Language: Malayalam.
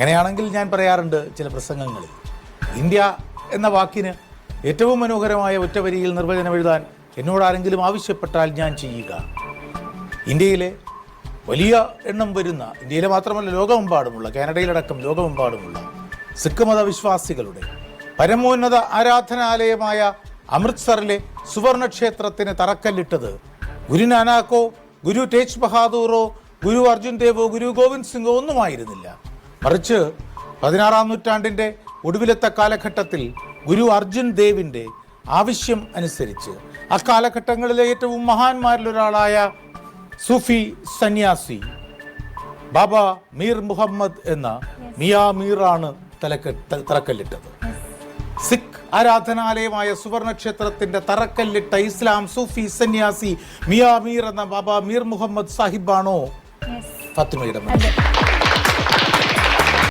അങ്ങനെയാണെങ്കിൽ ഞാൻ പറയാറുണ്ട് ചില പ്രസംഗങ്ങളിൽ. ഇന്ത്യ എന്ന വാക്കിന് ഏറ്റവും മനോഹരമായ ഒറ്റവരിയിൽ നിർവചനം എഴുതാൻ എന്നോട് ആരെങ്കിലും ആവശ്യപ്പെട്ടാൽ ഞാൻ ചെയ്യുക. ഇന്ത്യയിലെ വലിയ എണ്ണം വരുന്ന ഇന്ത്യയിലെ മാത്രമല്ല ലോകമെമ്പാടുമുള്ള കാനഡയിലടക്കം ലോകമെമ്പാടുമുള്ള സിഖ് മതവിശ്വാസികളുടെ പരമോന്നത ആരാധനാലയമായ അമൃത്സറിലെ സുവർണ ക്ഷേത്രത്തിന് തറക്കല്ലിട്ടത് ഗുരു നാനാക്കോ ഗുരു തേജ് ബഹാദൂറോ ഗുരു അർജുൻ ദേവോ ഗുരു ഗോവിന്ദ് സിംഗോ ഒന്നുമായിരുന്നില്ല. മറിച്ച് പതിനാറാം നൂറ്റാണ്ടിന്റെ ഒടുവിലത്തെ കാലഘട്ടത്തിൽ ഗുരു അർജുൻ ദേവിന്റെ ആവശ്യം അനുസരിച്ച് അക്കാലഘട്ടങ്ങളിലെ ഏറ്റവും മഹാന്മാരിലൊരാളായ സൂഫി സന്യാസി ബാബ മീർ മുഹമ്മദ് എന്ന മിയാ മീറാണ് തലക്കെ തറക്കല്ലിട്ടത്. സിഖ് ആരാധനാലയമായ സുവർണക്ഷേത്രത്തിന്റെ തറക്കല്ലിട്ട ഇസ്ലാം സൂഫി സന്യാസി മിയാ മീർ എന്ന ബാബ മീർ മുഹമ്മദ് സാഹിബാണോ? ഫത്തിമയുടെ മകൻ.